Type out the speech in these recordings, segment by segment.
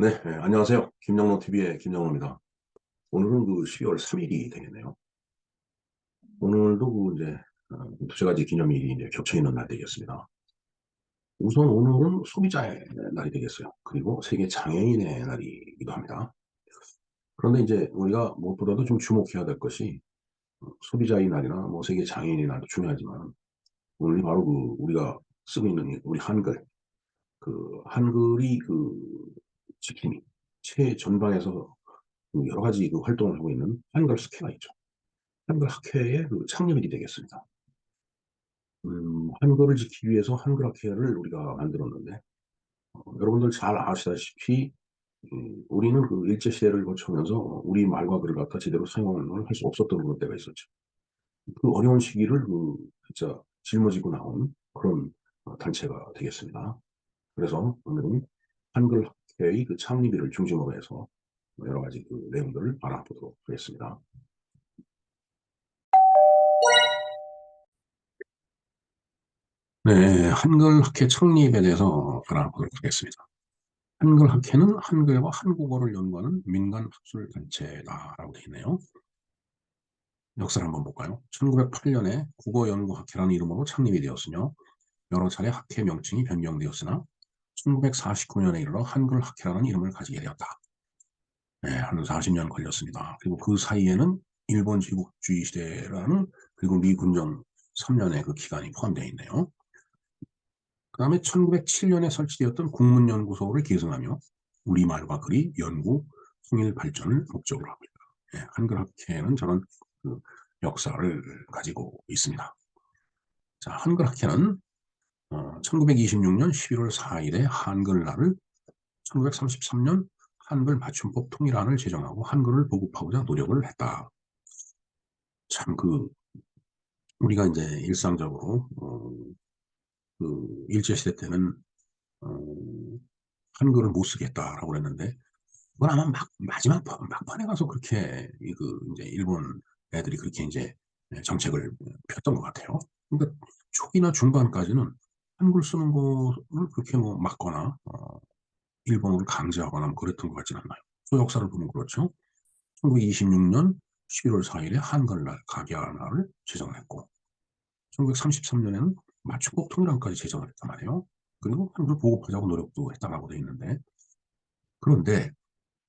네, 네, 안녕하세요. 김영로 TV의 김영로입니다. 오늘은 그 12월 3일이 되겠네요. 오늘도 그 이제 어, 두세 가지 기념일이 이제 겹쳐 있는 날 되겠습니다. 우선 오늘은 소비자의 날이 되겠어요. 그리고 세계 장애인의 날이기도 합니다. 그런데 이제 우리가 무엇보다도 좀 주목해야 될 것이 어, 소비자의 날이나 뭐 세계 장애인의 날도 중요하지만 오늘 바로 그 우리가 쓰고 있는 우리 한글 그 한글이 그 지킴이 최전방에서 그 여러 가지 그 활동을 하고 있는 한글 스케가 있죠. 한글 학회의 그 창립일이 되겠습니다. 음, 한글을 지키기 위해서 한글 학회를 우리가 만들었는데 어, 여러분들 잘 아시다시피 음, 우리는 그 일제시대를 거쳐오면서 우리 말과 글을 갖다 제대로 사용을 할 수 없었던 그런 때가 있었죠. 그 어려운 시기를 그 진짜 짊어지고 나온 그런 어, 단체가 되겠습니다. 그래서 오늘은 한글 학회의 그 창립일을 중심으로 해서 여러 가지 그 내용들을 알아보도록 하겠습니다. 네, 한글학회 창립에 대해서 알아보도록 하겠습니다. 한글학회는 한글과 한국어를 연구하는 민간학술단체다라고 되어 있네요. 역사를 한번 볼까요? 1908년에 국어연구학회라는 이름으로 창립이 되었으며 여러 차례 학회 명칭이 변경되었으나 1949년에 이르러 한글 학회라는 이름을 가지게 되었다. 네, 한 40년 걸렸습니다. 그리고 그 사이에는 일본 제국주의 시대라는 그리고 미군정 3년의 그 기간이 포함되어 있네요. 그 다음에 1907년에 설치되었던 국문연구소를 계승하며 우리말과 글이 연구, 통일 발전을 목적으로 합니다. 네, 한글학회는 저런 그 역사를 가지고 있습니다. 자, 한글학회는 어, 1926년 11월 4일에 한글날을 1933년 한글 맞춤법 통일안을 제정하고 한글을 보급하고자 노력을 했다. 참 그 우리가 이제 일상적으로 어, 그 일제 시대 때는 어, 한글을 못 쓰겠다라고 그랬는데 그건 아마 막, 마지막 막판에 가서 그렇게 그 이제 일본 애들이 그렇게 이제 정책을 폈던 것 같아요. 그러니까 초기나 중반까지는 한글 쓰는 거를 그렇게 뭐 막거나 어, 일본어를 강제하거나 뭐 그랬던 것 같지는 않나요. 그 역사를 보면 그렇죠. 1926년 11월 4일에 한글날, 가게날을 제정을 했고 1933년에는 맞춤법 통일안까지 제정을 했단 말이에요. 그리고 한글 보급하자고 노력도 했다라고 되어 있는데 그런데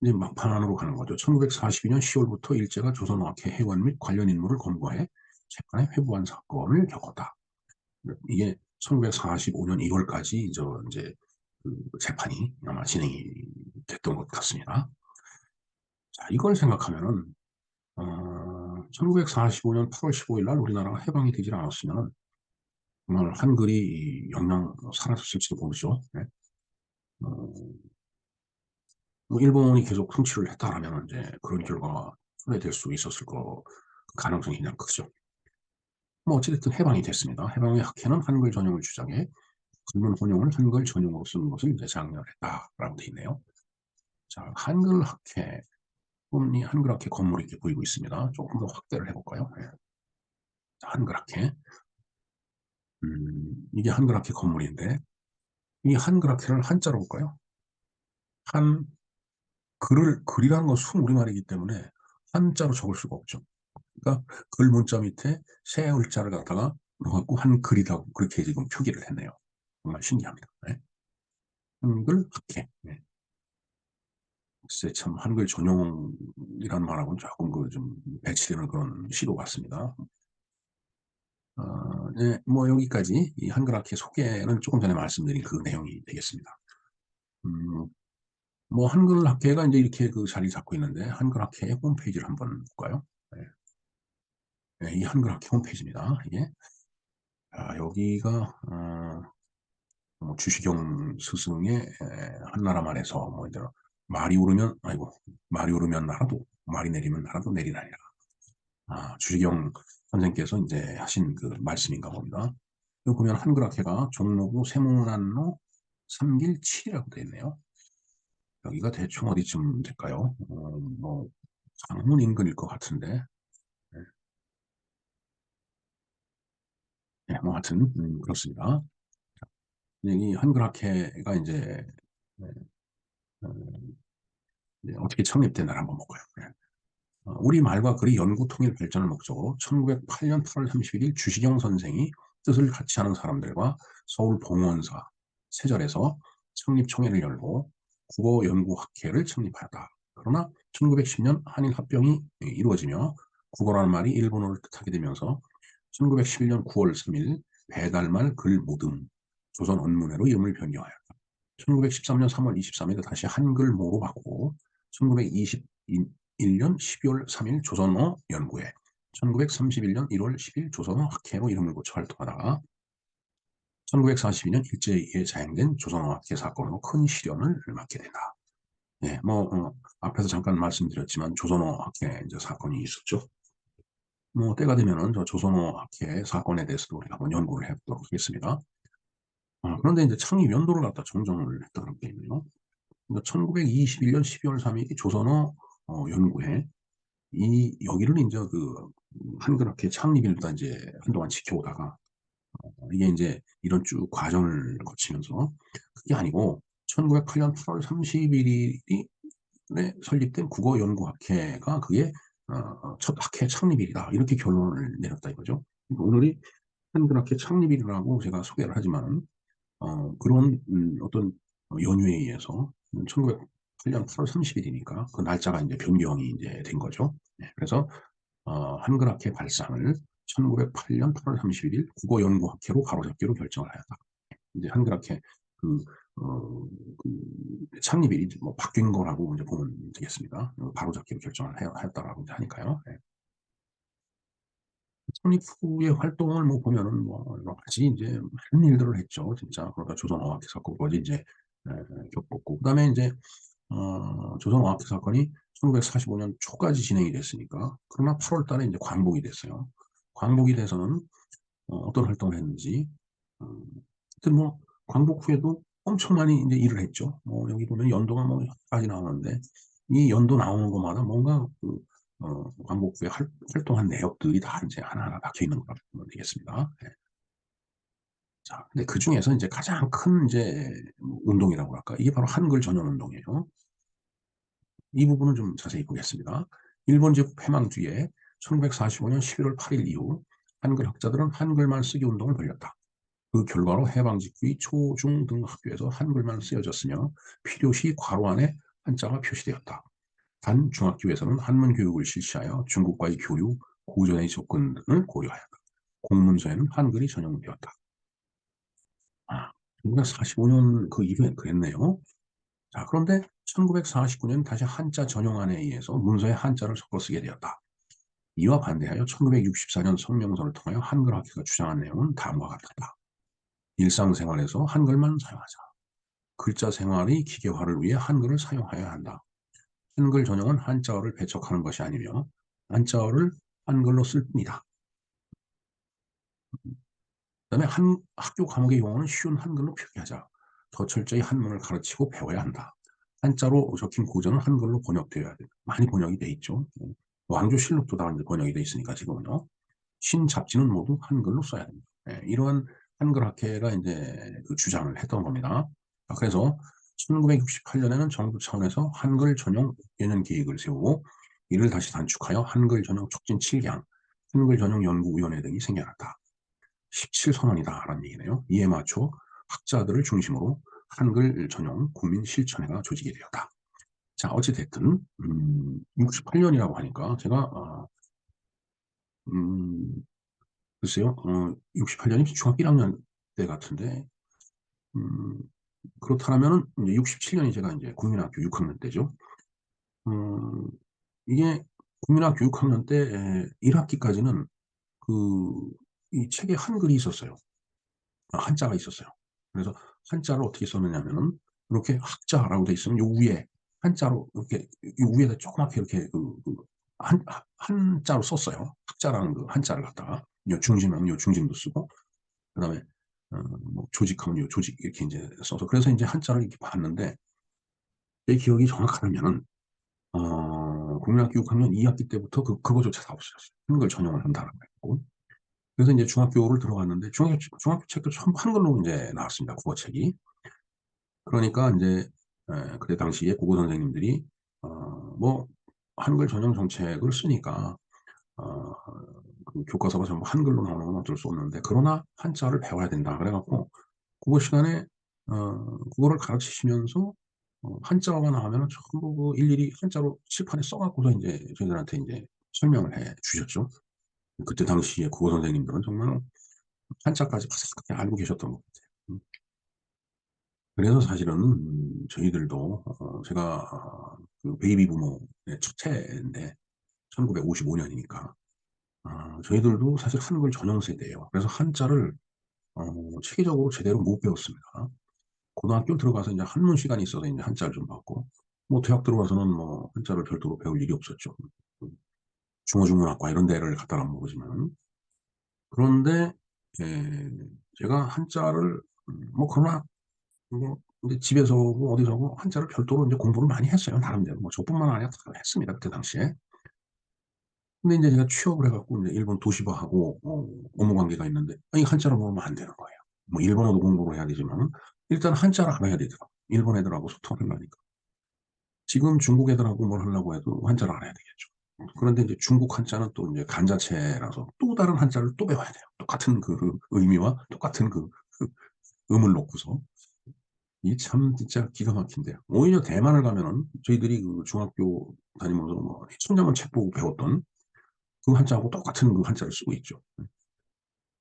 이제 막판으로 가는 거죠. 1942년 10월부터 일제가 조선어학회 회원 및 관련 인물을 검거해 재판에 회부한 사건을 겪었다. 이게 1945년 1월까지 저 이제 그 재판이 아마 진행이 됐던 것 같습니다. 자, 이걸 생각하면은 어, 1945년 8월 15일 날 우리나라가 해방이 되질 않았으면 정말 한글이 영영 사라졌을지도 모르죠. 네. 어, 뭐 일본이 계속 통치를 했다라면 이제 그런 결과가 초래될 수 있었을 거 가능성이 그냥 크죠. 뭐 어찌됐든 해방이 됐습니다. 해방의 학회는 한글 전용을 주장해 글문 혼용을 한글 전용으로 쓰는 것을 이제 장려했다라고 되어 있네요. 자, 한글 학회 이 한글 학회 건물이 이렇게 보이고 있습니다. 조금 더 확대를 해볼까요? 네. 자, 한글 학회 음, 이게 한글 학회 건물인데 이 한글 학회를 한자로 볼까요? 한 글을 글이라는 건 순우리말이기 때문에 한자로 적을 수가 없죠. 그러니까 글 문자 밑에 새 글자를 갖다가 넣어갖고 한 글이라고 그렇게 지금 표기를 했네요. 정말 신기합니다. 네. 한글 학회. 네. 글쎄 참 한글 전용이란 말하고는 조금 그 좀 배치되는 그런 시도 같습니다. 어, 네, 뭐 여기까지 이 한글 학회 소개는 조금 전에 말씀드린 그 내용이 되겠습니다. 음, 뭐 한글 학회가 이제 이렇게 그 자리 잡고 있는데 한글 학회 홈페이지를 한번 볼까요? 네. 네, 이 한글 학회 홈페이지입니다. 이게 아, 여기가 어, 뭐 주시경 스승의 한나라만에서 뭐 이제 말이 오르면 아이고 말이 오르면 나라도 말이 내리면 나라도 내리라니라. 아, 주시경 선생께서 이제 하신 그 말씀인가 봅니다. 여기 보면 한글 학회가 종로구 세문안로 3길 7이라고 되어 있네요. 여기가 대충 어디쯤 될까요? 어, 뭐 장문 인근일 것 같은데 네, 뭐 하여튼 음, 그렇습니다. 이 한글 학회가 이제 네, 어, 이제 어떻게 창립됐나를 한번 볼까요? 예. 어, 우리 말과 글의 연구 통일 발전을 목적으로 1908년 8월 31일 주시경 선생이 뜻을 같이 하는 사람들과 서울 봉원사 세절에서 창립총회를 열고 국어연구학회를 창립하였다. 그러나 1910년 한일 합병이 이루어지며 국어라는 말이 일본어를 뜻하게 되면서 1911년 9월 3일 배달말 글 모듬 조선 언문회로 이름을 변경하였다. 1913년 3월 23일 다시 한글모로 바꾸고 1921년 12월 3일 조선어 연구회 1931년 1월 10일 조선어 학회로 이름을 고쳐 활동하다가 1942년 일제에 자행된 조선어 학회 사건으로 큰 시련을 맞게 된다. 예, 뭐 어, 앞에서 잠깐 말씀드렸지만 조선어 학회 이제 사건이 있었죠. 뭐 때가 되면은 저 조선어 학회 사건에 대해서도 우리가 한번 연구를 해보도록 하겠습니다. 어, 그런데 이제 창립 연도를 갖다 정정을 했다는 게 있네요. 1921년 12월 3일 조선어 어, 연구회 이 여기를 이제 그 한글학회 창립일 때 이제 한동안 지켜오다가 어, 이게 이제 이런 쭉 과정을 거치면서 그게 아니고 1908년 8월 31일이 설립된 국어연구학회가 그게 어, 첫 학회 창립일이다 이렇게 결론을 내렸다 이거죠. 오늘이 한글학회 창립일이라고 제가 소개를 하지만 어, 그런 음, 어떤 연유에 의해서 1908년 8월 30일이니까 그 날짜가 이제 변경이 이제 된 거죠. 네, 그래서 어, 한글학회 발상을 1908년 8월 31일 국어연구학회로 가로잡기로 결정을 하였다. 이제 한글학회 그, 어, 그 창립일이 뭐 바뀐 거라고 이제 보면 되겠습니다. 바로잡기로 결정을 하였다라고 하니까요. 네. 창립 후의 활동을 뭐 보면은 뭐 여러 가지 이제 많은 일들을 했죠. 진짜 그러니까 조선어학회 사건까지 이제 에, 겪었고 그다음에 이제 어, 조선어학회 사건이 1945년 초까지 진행이 됐으니까 그러나 8월 달에 이제 광복이 됐어요. 광복이 돼서는 어, 떤 활동을 했는지 어, 하여튼 뭐 광복 후에도 엄청 많이 이제 일을 했죠. 뭐 여기 보면 연도가 뭐 여기까지 나오는데 이 연도 나오는 것마다 뭔가 그 어, 광복 후에 활, 활동한 내역들이 다 이제 하나하나 박혀 있는 거라고 보면 되겠습니다. 네. 자, 근데 그 중에서 이제 가장 큰 이제 운동이라고 할까? 이게 바로 한글 전용 운동이에요. 이 부분은 좀 자세히 보겠습니다. 일본 제국 패망 뒤에 1945년 11월 8일 이후 한글 학자들은 한글만 쓰기 운동을 벌였다. 그 결과로 해방 직후의 초, 중 등 학교에서 한글만 쓰여졌으며 필요시 괄호 안에 한자가 표시되었다. 단 중학교에서는 한문 교육을 실시하여 중국과의 교류, 고전의 접근을 고려하였다. 공문서에는 한글이 전용되었다. 아, 1945년 그 이후에 그랬네요. 자, 그런데 1949년 다시 한자 전용안에 의해서 문서에 한자를 섞어 쓰게 되었다. 이와 반대하여 1964년 성명서를 통하여 한글 학회가 주장한 내용은 다음과 같다. 일상생활에서 한글만 사용하자. 글자 생활의 기계화를 위해 한글을 사용하여야 한다. 한글 전형은 한자어를 배척하는 것이 아니며 한자어를 한글로 쓸 뿐이다. 그 다음에 한, 학교 과목의 용어는 쉬운 한글로 표기하자. 더 철저히 한문을 가르치고 배워야 한다. 한자로 적힌 고전은 한글로 번역되어야 돼. 많이 번역이 돼 있죠. 왕조실록도 다 번역이 돼 있으니까 지금은요. 신 잡지는 모두 한글로 써야 됩니다. 네, 이러한 한글 학회가 이제 그 주장을 했던 겁니다. 그래서 1968년에는 정부 차원에서 한글 전용 개년 계획을 세우고 이를 다시 단축하여 한글 전용 촉진 7강, 한글 전용 연구위원회 등이 생겨났다. 17선언이다 라는 얘기네요. 이에 맞춰 학자들을 중심으로 한글 전용 국민 실천회가 조직이 되었다. 자, 어찌됐든, 음, 68년이라고 하니까 제가, 어, 음, 글쎄요, 어, 68년이 중학교 1학년 때 같은데, 음, 그렇다면 이제 67년이 제가 이제 국민학교 6학년 때죠. 음, 이게 국민학교 6학년 때 1학기까지는 그 이 책에 한글이 있었어요. 아, 한자가 있었어요. 그래서 한자를 어떻게 썼느냐면은 이렇게 학자라고 돼 있으면 요 위에 한자로 이렇게 요 위에다 조그맣게 이렇게 그, 그 한, 한자로 썼어요. 학자라는 그 한자를 갖다가 요 중심은 요 중심도 쓰고 그 다음에 어, 뭐 조직하면 요 조직 이렇게 이제 써서 그래서 이제 한자를 이렇게 봤는데 제 기억이 정확하다면은 어, 국민학교 6학년 2학기 때부터 그 그거조차 다 없어졌어요. 한글 전용을 한다라고 했고 그래서 이제 중학교를 들어갔는데 중학교 중학교 책도 처음 한글로 이제 나왔습니다. 국어책이 그러니까 이제 에, 그때 당시에 국어 선생님들이 어, 뭐 한글 전용 정책을 쓰니까 어, 그 교과서가 전부 한글로 나오는 건 어쩔 수 없는데 그러나 한자를 배워야 된다 그래갖고 국어 시간에 어, 국어를 가르치시면서 어, 한자어가 나오면 전부 그 일일이 한자로 칠판에 써갖고서 이제 저희들한테 이제 설명을 해 주셨죠. 그때 당시에 국어 선생님들은 정말 한자까지 바삭하게 알고 계셨던 것 같아요. 음. 그래서 사실은 음, 저희들도 어, 제가 그 베이비 부모의 첫째인데 1955년이니까 아, 저희들도 사실 한글 전용 세대예요. 그래서 한자를 어, 체계적으로 제대로 못 배웠습니다. 고등학교 들어가서 이제 한문 시간이 있어서 이제 한자를 좀 받고 뭐 대학 들어가서는 뭐 한자를 별도로 배울 일이 없었죠. 중어중문학과 이런 데를 갔다가 모르지만 그런데 예, 제가 한자를 음, 뭐 그러나 뭐 이제 집에서 뭐 어디서 뭐 한자를 별도로 이제 공부를 많이 했어요. 나름대로 뭐 저뿐만 아니라 다 했습니다. 그때 당시에. 근데 이제 제가 취업을 해갖고 이제 일본 도시부하고 어, 업무 관계가 있는데 아니 한자를 모르면 안 되는 거예요. 뭐 일본어도 공부를 해야 되지만 일단 한자를 알아야 되더라고. 일본 애들하고 소통을 하려니까. 지금 중국 애들하고 뭘 하려고 해도 한자를 알아야 되겠죠. 그런데 이제 중국 한자는 또 이제 간자체라서 또 다른 한자를 또 배워야 돼요. 똑같은 그 의미와 똑같은 그, 그 음을 놓고서. 이참 진짜 기가 막힌데요. 오히려 대만을 가면은 저희들이 그 중학교 다니면서 뭐 천자문 책 보고 배웠던 그 한자하고 똑같은 그 한자를 쓰고 있죠.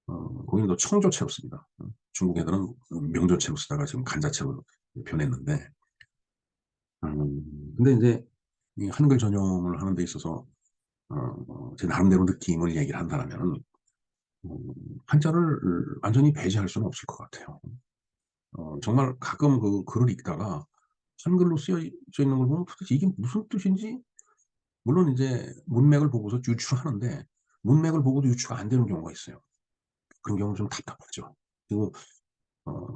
어, 거기는 또 청조체로 씁니다. 중국 애들은 명조체로 쓰다가 지금 간자체로 변했는데, 음, 근데 이제 이 한글 전용을 하는 데 있어서 어, 제 나름대로 느낌을 얘기를 한다면 음, 한자를 완전히 배제할 수는 없을 것 같아요. 어, 정말 가끔 그 글을 읽다가 한글로 쓰여 있는 걸 보면 도대체 이게 무슨 뜻인지 물론 이제 문맥을 보고서 유추하는데 문맥을 보고도 유추가 안 되는 경우가 있어요. 그런 경우는 좀 답답하죠. 그리고 어,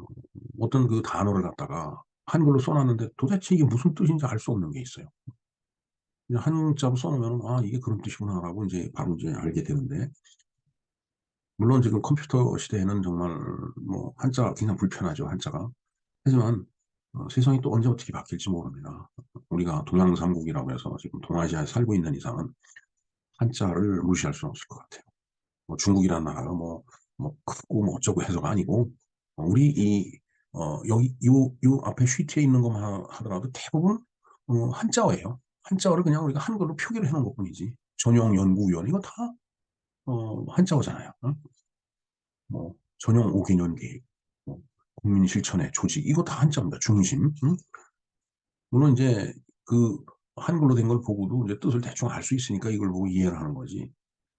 어떤 그 단어를 갖다가 한글로 써놨는데 도대체 이게 무슨 뜻인지 알 수 없는 게 있어요. 한자로 써놓으면 아 이게 그런 뜻이구나라고 이제 바로 이제 알게 되는데 물론 지금 컴퓨터 시대에는 정말 뭐 한자 그냥 불편하죠 한자가 하지만 어, 세상이 또 언제 어떻게 바뀔지 모릅니다. 우리가 동양삼국이라고 해서 지금 동아시아에 살고 있는 이상은 한자를 무시할 수는 없을 것 같아요. 뭐 중국이라는 나라가 뭐, 뭐 크고 뭐 어쩌고 해서가 아니고 어, 우리 이 어, 여기 요, 요 앞에 쉬트에 있는 것만 하더라도 대부분 어, 한자어예요. 한자어를 그냥 우리가 한글로 표기를 해놓은 것뿐이지. 전용 연구위원 이거 다 어, 한자어잖아요. 어? 뭐 전용 5개년 계획, 뭐 국민 실천의 조직 이거 다 한자입니다. 중심. 응? 물론 이제 그 한글로 된 걸 보고도 이제 뜻을 대충 알 수 있으니까 이걸 보고 이해를 하는 거지.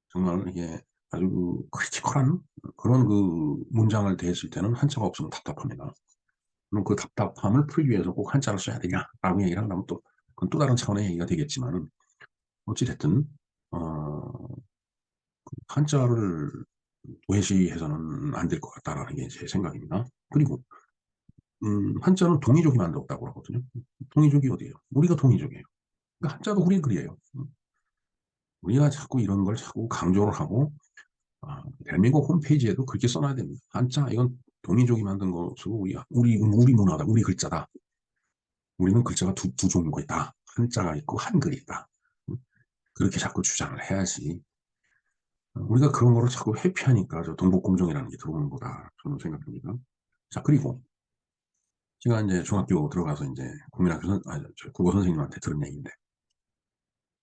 정말 이게 아주 그 크리티컬한 그런 그 문장을 대했을 때는 한자가 없으면 답답합니다. 그럼 그 답답함을 풀기 위해서 꼭 한자를 써야 되냐라고 얘기를 한다면 또 그건 또 다른 차원의 얘기가 되겠지만은 어찌됐든 어, 그 한자를 도외시해서는 안 될 것 같다라는 게 제 생각입니다. 그리고 음, 한자는 동이족이 만들었다고 그러거든요. 동이족이 어디예요? 우리가 동이족이에요. 그러니까 한자도 우리 글이에요. 우리가 자꾸 이런 걸 자꾸 강조를 하고 아, 대한민국 홈페이지에도 그렇게 써놔야 됩니다. 한자 이건 동이족이 만든 것으로 우리 우리 우리 문화다, 우리 글자다. 우리는 글자가 두, 두 종류가 있다. 한자가 있고 한글이 있다. 그렇게 자꾸 주장을 해야지. 우리가 그런 거를 자꾸 회피하니까 저 동복공정이라는 게 들어오는 거다. 저는 생각합니다. 자, 그리고 제가 이제 중학교 들어가서 이제 국민학교 선, 아니, 저 국어 선생님한테 들은 얘기인데,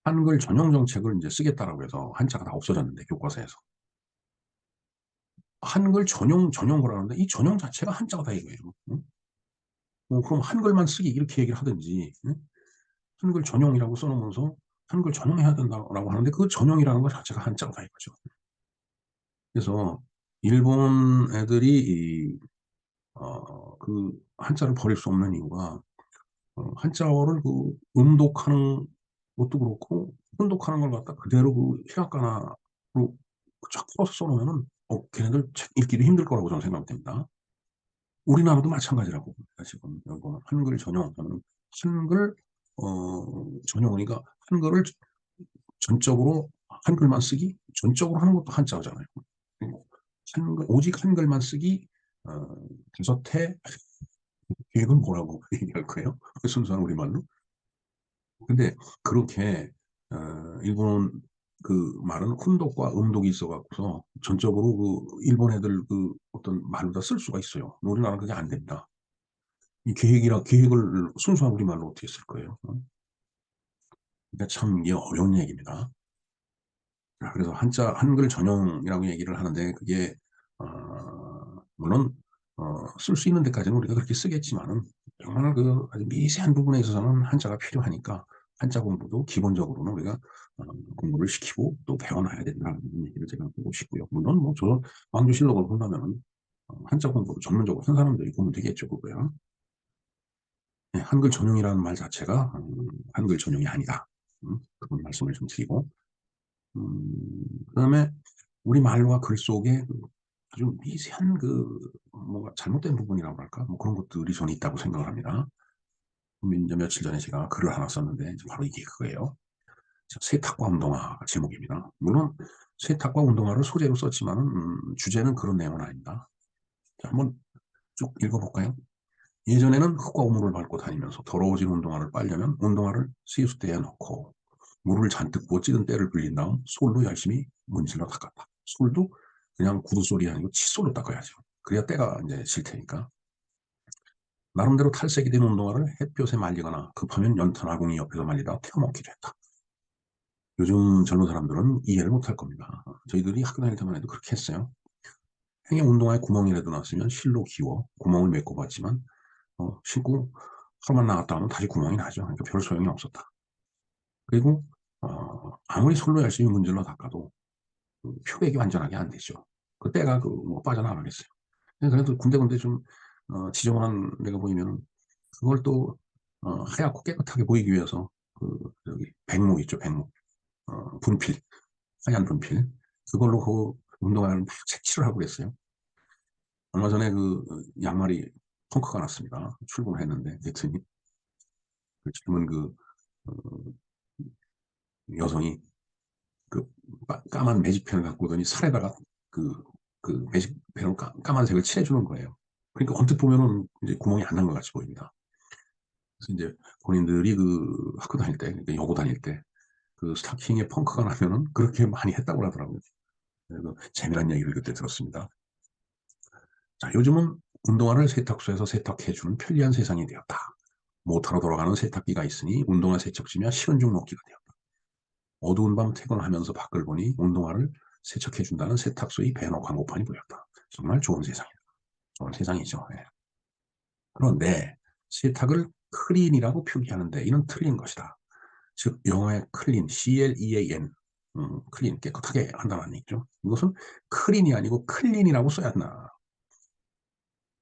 한글 전용 정책을 이제 쓰겠다라고 해서 한자가 다 없어졌는데, 교과서에서. 한글 전용, 전용어라는데, 이 전용 자체가 한자가 다 이거예요. 응? 뭐, 그럼 한글만 쓰기 이렇게 얘기를 하든지, 응? 한글 전용이라고 써놓으면서 한글 전용해야 된다라고 하는데, 그 전용이라는 것 자체가 한자가 다 이거죠. 그래서, 일본 애들이 이, 어, 그 한자를 버릴 수 없는 이유가 어, 한자어를 그 음독하는 것도 그렇고 혼독하는 걸 갖다 그대로 그 희학가나로 쫙 풀어서 써놓으면은 어, 걔네들 책 읽기도 힘들 거라고 저는 생각됩니다. 우리나라도 마찬가지라고 봅니다. 지금 보면 한글 전용, 저는 한글 어, 전용이니까 한글을 전적으로 한글만 쓰기, 전적으로 하는 것도 한자잖아요. 한글, 오직 한글만 쓰기 어, 다섯 해 계획은 뭐라고 얘기할 거예요? 순수한 우리말로. 근데 그렇게 어, 일본 그 말은 훈독과 음독이 있어갖고서 전적으로 그 일본 애들 그 어떤 말로 다 쓸 수가 있어요. 우리나라는 그게 안 됩니다. 이 계획이라 계획을 순수한 우리말로 어떻게 쓸 거예요? 어? 그러니까 참 이게 어려운 얘기입니다. 그래서 한자 한글 전용이라고 얘기를 하는데 그게 어, 물론 어, 쓸 수 있는 데까지는 우리가 그렇게 쓰겠지만은 정말 그 아주 미세한 부분에 있어서는 한자가 필요하니까 한자 공부도 기본적으로는 우리가 어, 공부를 시키고 또 배워놔야 된다는 얘기를 제가 보고 싶고요. 물론 뭐 저 왕조실록을 본다면 어, 한자 공부를 전문적으로 한 사람들이 보면 되겠죠, 그거야. 네, 한글 전용이라는 말 자체가 음, 한글 전용이 아니다. 음, 그런 말씀을 좀 드리고 음, 그 다음에 우리 말과 글 속에 그 아주 미세한 그 뭔가 잘못된 부분이라고 할까 뭐 그런 것들이 저는 있다고 생각을 합니다. 며칠 전에 제가 글을 하나 썼는데 바로 이게 그거예요. 세탁과 운동화 제목입니다. 물론 세탁과 운동화를 소재로 썼지만 음, 주제는 그런 내용은 아닙니다. 자, 한번 쭉 읽어볼까요? 예전에는 흙과 오물을 밟고 다니면서 더러워진 운동화를 빨려면 운동화를 세수대에 넣고 물을 잔뜩 부어 찌든 때를 불린 다음 솔로 열심히 문질러 닦았다. 솔도 그냥 구두 솔이 아니고 칫솔로 닦아야죠. 그래야 때가 이제 질 테니까. 나름대로 탈색이 된 운동화를 햇볕에 말리거나 급하면 연탄 아궁이 옆에서 말리다 태워먹기도 했다. 요즘 젊은 사람들은 이해를 못할 겁니다. 저희들이 학교 다닐 때만 해도 그렇게 했어요. 행에 운동화에 구멍이라도 났으면 실로 기워 구멍을 메꿔 봤지만 어, 신고 하루만 나갔다 하면 다시 구멍이 나죠. 그러니까 별 소용이 없었다. 그리고 어, 아무리 솔로 열심히 문질러 닦아도 그 표백이 완전하게 안 되죠. 그 때가 그 뭐 빠져나가겠어요. 그래도 군데군데 좀 어, 지저분한 데가 보이면 그걸 또 어, 하얗고 깨끗하게 보이기 위해서 그 여기 백목 있죠 백목 어, 분필 하얀 분필 그걸로 그 운동화를 막 색칠을 하고 그랬어요. 얼마 전에 그 양말이 펑크가 났습니다. 출근을 했는데 그랬더니 그 젊은 그 어, 여성이 그 까만 매직펜을 갖고 오더니 살에다가 그, 그 매직펜으로 까, 까만색을 칠해주는 거예요. 그러니까 언뜻 보면은 이제 구멍이 안 난 것 같이 보입니다. 그래서 이제 본인들이 그 학교 다닐 때, 그러니까 여고 다닐 때, 그 스타킹에 펑크가 나면은 그렇게 많이 했다고 하더라고요. 그래서 재미난 얘기를 그때 들었습니다. 자, 요즘은 운동화를 세탁소에서 세탁해주는 편리한 세상이 되었다. 모터로 돌아가는 세탁기가 있으니 운동화 세척지면 쉬운 중 먹기가 되었다. 어두운 밤 퇴근하면서 밖을 보니 운동화를 세척해준다는 세탁소의 배너 광고판이 보였다. 정말 좋은 세상이다. 좋은 세상이죠. 예. 그런데 세탁을 클린이라고 표기하는데 이는 틀린 것이다. 즉 영어의 클린, C-L-E-A-N, 음, 클린, 깨끗하게 한다는 얘기죠. 이것은 클린이 아니고 클린이라고 써야 한다.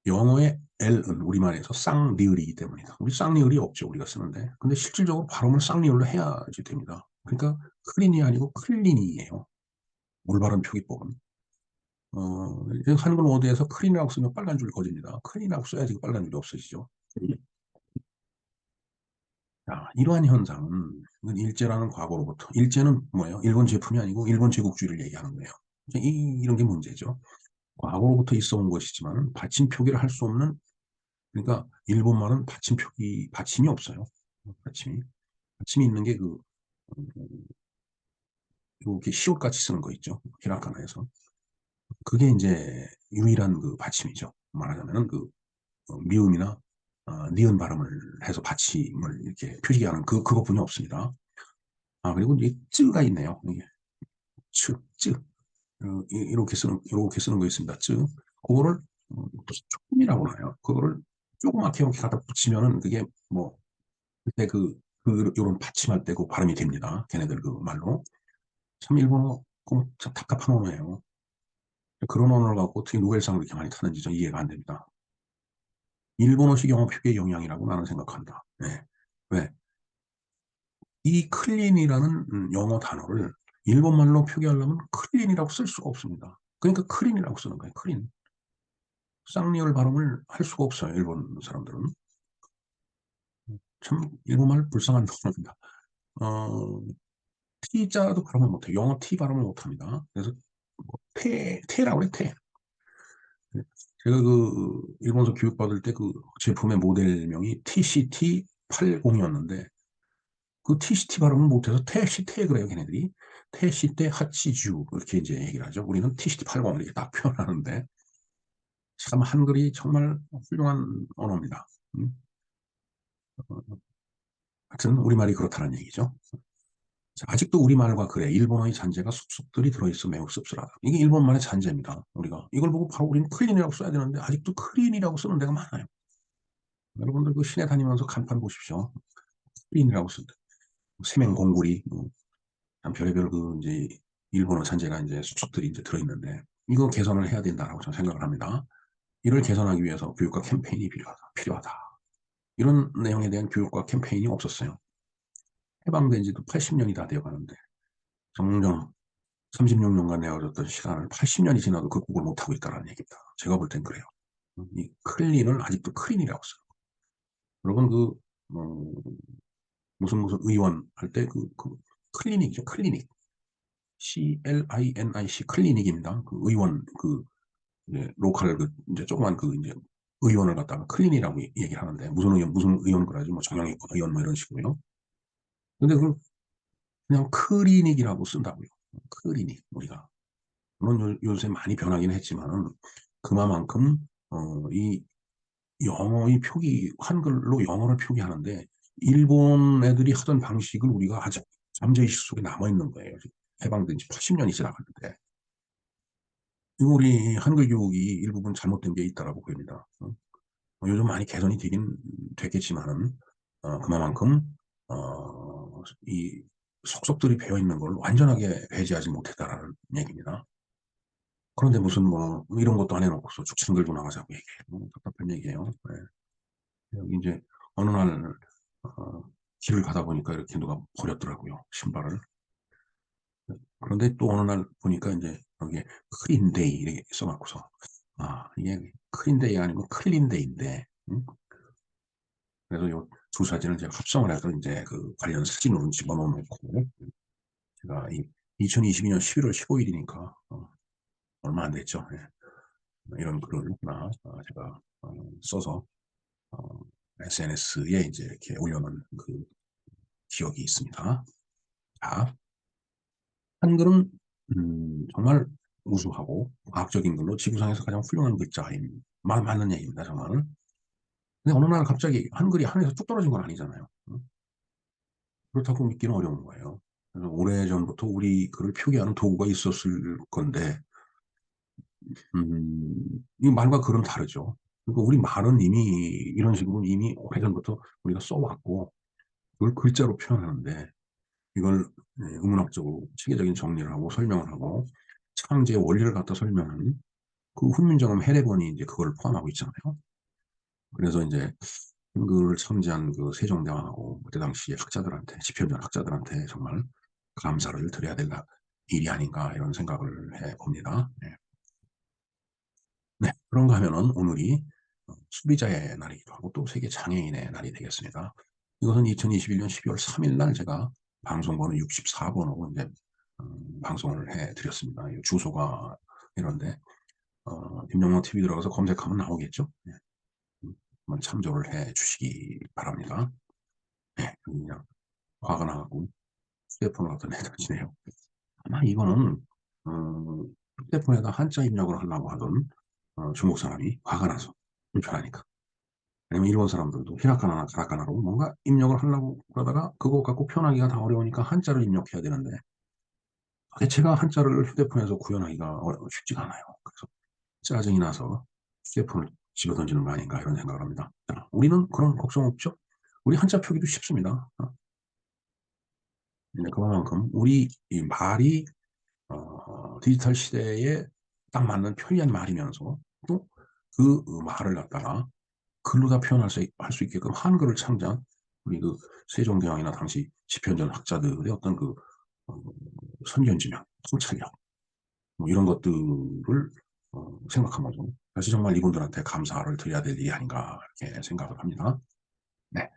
영어의 L은 우리말에서 쌍리을이기 때문이다. 우리 쌍리을이 없죠. 우리가 쓰는데. 근데 실질적으로 발음을 쌍리을로 해야지 됩니다. 그러니까 클린이 아니고 클린이에요. 올바른 표기법은. 어, 한글 워드에서 클린이라고 쓰면 빨간 줄이 거집니다. 클린이라고 써야지 빨간 줄이 없어지죠. 자, 이러한 현상은 일제라는 과거로부터 일제는 뭐예요? 일본 제품이 아니고 일본 제국주의를 얘기하는 거예요. 이, 이런 게 문제죠. 과거로부터 있어 온 것이지만 받침 표기를 할 수 없는 그러니까 일본말은 받침 표기 받침이 없어요. 받침이 받침이 있는 게 그 이렇게 시옷 같이 쓰는 거 있죠. 히라카나에서. 그게 이제 유일한 그 받침이죠. 말하자면은 그 어, 미음이나 어, 니은 발음을 해서 받침을 이렇게 표시하는 그 그것뿐이 없습니다. 아 그리고 이제 쯔가 있네요. 이게 쯔, 쯔 어, 이렇게 쓰는 이렇게 쓰는 거 있습니다. 쯔 그거를 어, 조금이라고 하나요? 그거를 조그맣게 이렇게 갖다 붙이면은 그게 뭐 그때 그, 그 요런 받침할 때그 발음이 됩니다. 걔네들 그 말로 참 일본어 참 답답한 언어예요. 그런 언어를 갖고 어떻게 노벨상을 이렇게 많이 타는지 좀 이해가 안 됩니다. 일본어식 영어 표기의 영향이라고 나는 생각한다. 네. 왜? 이 클린이라는 음, 영어 단어를 일본말로 표기하려면 클린이라고 쓸 수가 없습니다. 그러니까 클린이라고 쓰는 거예요. 클린. 쌍리얼 발음을 할 수가 없어요. 일본 사람들은. 참 일본말 불쌍한 언어입니다. 어, T자도 발음을 못해요. 영어 T 발음을 못합니다. 그래서 뭐, 태, 태라고 그래, 태. 제가 그 일본서 교육받을 때 그 제품의 모델명이 TCT80이었는데 그 TCT 발음을 못해서 태시태 그래요, 걔네들이. 태시때 하치주 이렇게 이제 얘기를 하죠. 우리는 TCT 80 이렇게 딱 표현하는데 참 한글이 정말 훌륭한 언어입니다. 음? 하여튼 우리말이 그렇다는 얘기죠. 아직도 우리말과 그래 일본어의 잔재가 쑥쑥들이 들어있어 매우 씁쓸하다. 이게 일본말의 잔재입니다. 우리가 이걸 보고 바로 우리는 클린이라고 써야 되는데 아직도 클린이라고 쓰는 데가 많아요. 여러분들 그 시내 다니면서 간판 보십시오. 클린이라고 쓴다. 세맹 공구리, 뭐, 별의별 그 이제 일본어 잔재가 이제 쑥쑥들이 이제 들어있는데 이거 개선을 해야 된다라고 저는 생각을 합니다. 이를 개선하기 위해서 교육과 캠페인이 필요하다. 필요하다. 이런 내용에 대한 교육과 캠페인이 없었어요. 해방된 지도 80년이 다 되어 가는데 정정 36년간 내어졌던 시간을 80년이 지나도 극복을 못하고 있다는 얘기입니다. 제가 볼 땐 그래요. 이 클린을 아직도 클린이라고 써요. 여러분 그 어, 무슨 무슨 의원 할 때그 그 클리닉이죠. 클리닉. C-L-I-N-I-C 클리닉입니다. 그 의원 그 로컬 그 이제 조그만 그 이제 의원을 갖다가 클린이라고 얘기를 하는데 무슨 의원 무슨 의원 그러지 뭐 정영이 의원 뭐 이런 식으로요. 근데 그 그냥 클리닉이라고 쓴다고요. 클리닉 우리가 물론 요, 새 많이 변하긴 했지만은 그만큼 어, 이 영어의 표기 한글로 영어를 표기하는데 일본 애들이 하던 방식을 우리가 아직 잠재의식 속에 남아 있는 거예요. 해방된 지 80년이 지나갔는데 우리 한글 교육이 일부분 잘못된 게 있다라고 보입니다. 어? 요즘 많이 개선이 되긴 됐겠지만은 어, 그만큼 어, 이 속속들이 배어 있는 걸 완전하게 배제하지 못했다라는 얘기입니다. 그런데 무슨 뭐 이런 것도 안 해놓고서 축산 들고 나가자고 얘기해요. 뭐 답답한 얘기예요. 네. 여기 이제 어느 날 어, 길을 가다 보니까 이렇게 누가 버렸더라고요. 신발을. 그런데 또 어느 날 보니까 이제 여기에 크린데이 이렇게 써놓고서 아 이게 크린데이 아니고 클린데이인데 응? 그래서 요 두 사진을 제가 합성을 해서 이제 그 관련 사진으로 집어넣어놓고 제가 이 2022년 11월 15일이니까 어, 얼마 안 됐죠. 예. 이런 글을 하나 어, 제가 어, 써서 어, SNS에 이제 이렇게 올려놓은 그 기억이 있습니다. 자, 한글은 음, 정말 우수하고 과학적인 글로 지구상에서 가장 훌륭한 글자임. 말 맞는 얘기입니다, 정말. 근데 어느 날 갑자기 한글이 하늘에서 뚝 떨어진 건 아니잖아요. 그렇다고 믿기는 어려운 거예요. 그래서 오래전부터 우리 글을 표기하는 도구가 있었을 건데 음, 이 말과 글은 다르죠. 그러니까 우리 말은 이미 이런 식으로 이미 오래전부터 우리가 써왔고 그걸 글자로 표현하는데 이걸 의문학적으로 예, 체계적인 정리를 하고 설명을 하고 창제의 원리를 갖다 설명하는 그 훈민정음 해례본이 이제 그걸 포함하고 있잖아요. 그래서 이제 한글을 창제한 그 세종대왕하고 그때 당시 학자들한테 집현전 학자들한테 정말 감사를 드려야 될 일이 아닌가 이런 생각을 해 봅니다. 네. 네, 그런가 하면은 오늘이 수비자의 날이기도 하고 또 세계 장애인의 날이 되겠습니다. 이것은 2021년 12월 3일 날 제가 방송번호 64번으로 이제 음, 방송을 해 드렸습니다. 주소가 이런데 어, 김영호 TV 들어가서 검색하면 나오겠죠. 네. 한번 참조를 해 주시기 바랍니다. 네, 그냥 화가 나고 휴대폰을 갖다 내던지네요. 아마 이거는 어, 휴대폰에다 한자 입력을 하려고 하던 어, 중국 사람이 화가 나서 불편하니까. 아니면 일본 사람들도 히라카나나 가라카나로 뭔가 입력을 하려고 그러다가 그거 갖고 표현하기가 다 어려우니까 한자를 입력해야 되는데 대체가 한자를 휴대폰에서 구현하기가 쉽지가 않아요. 그래서 짜증이 나서 휴대폰을 집어 던지는 거 아닌가 이런 생각을 합니다. 자, 우리는 그런 걱정 없죠? 우리 한자 표기도 쉽습니다. 어. 그만큼 우리 이 말이 어, 디지털 시대에 딱 맞는 편리한 말이면서 또 그 말을 갖다가 글로 다 표현할 수, 할 수 있게끔 한글을 창제한 우리 그 세종대왕이나 당시 집현전 학자들의 어떤 그 어, 선견지명, 통찰력 뭐 이런 것들을 어, 생각하면서 사실 정말 이분들한테 감사를 드려야 될 일이 아닌가 이렇게 생각을 합니다. 네,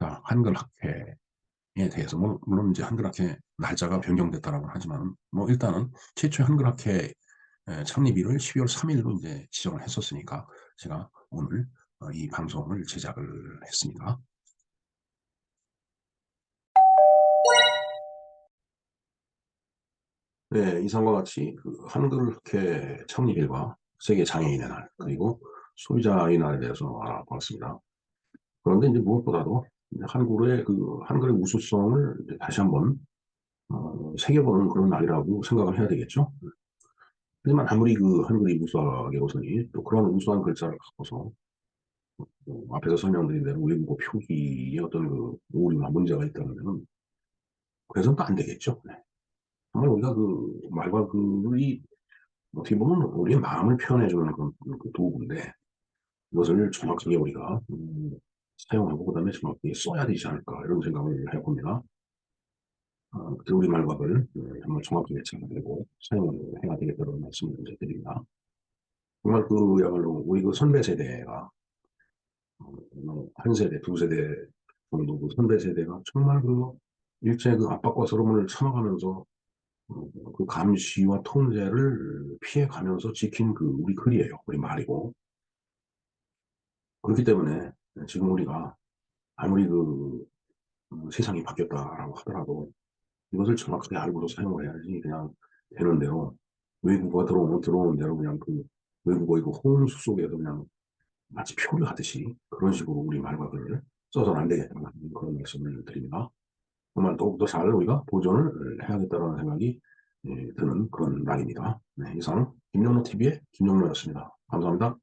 자, 한글 학회에 대해서 물론 이제 한글 학회 날짜가 변경됐다라고 하지만 뭐 일단은 최초 한글 학회 창립일을 12월 3일로 이제 지정을 했었으니까 제가 오늘 어, 어, 이 방송을 제작을 했습니다. 네, 이상과 같이 그 한글회 창립일과 세계 장애인의 날 그리고 소비자의 날에 대해서 알아보았습니다. 그런데 이제 무엇보다도 한글의 그 한글의 우수성을 다시 한번 어, 새겨보는 그런 날이라고 생각을 해야 되겠죠. 하지만 아무리 그 한글이 우수하게 우선이 또 그런 우수한 글자를 갖고서 어, 앞에서 설명드린 대로 외국어 표기에 어떤 그 오류나 문제가 있다면 그래서는 또안 되겠죠. 네. 정말 우리가 그 말과 글이 어떻게 보면 우리의 마음을 표현해주는 그런 그 도구인데 이것을 정확하게 우리가 음, 사용하고 그 다음에 정확하게 써야 되지 않을까 이런 생각을 해봅니다. 어, 그 우리 말과 글 음, 정말 정확하게 찾아내고 사용을 해야 되겠다는 말씀을 드립니다. 정말 그야말로 우리 그 선배 세대가 어, 한 세대, 두 세대 정도 그 선배 세대가 정말 그 일제 그 압박과 서름을 참아가면서 어, 그 감시와 통제를 피해가면서 지킨 그 우리 글이에요. 우리 말이고. 그렇기 때문에 지금 우리가 아무리 그 음, 세상이 바뀌었다라고 하더라도 이것을 정확하게 알고서 사용을 해야지 그냥 되는 대로 외국어가 들어오면 들어오는 대로 그냥 그 외국어의 그 홍수 속에서 그냥 마치 표류하듯이 그런 식으로 우리 말과 글을 써서는 안 되겠다는 그런 말씀을 드립니다. 정말 더욱더 잘 우리가 보존을 해야겠다는 생각이 예, 드는 그런 날입니다. 네, 이상 김영로 TV의 김영로였습니다. 감사합니다.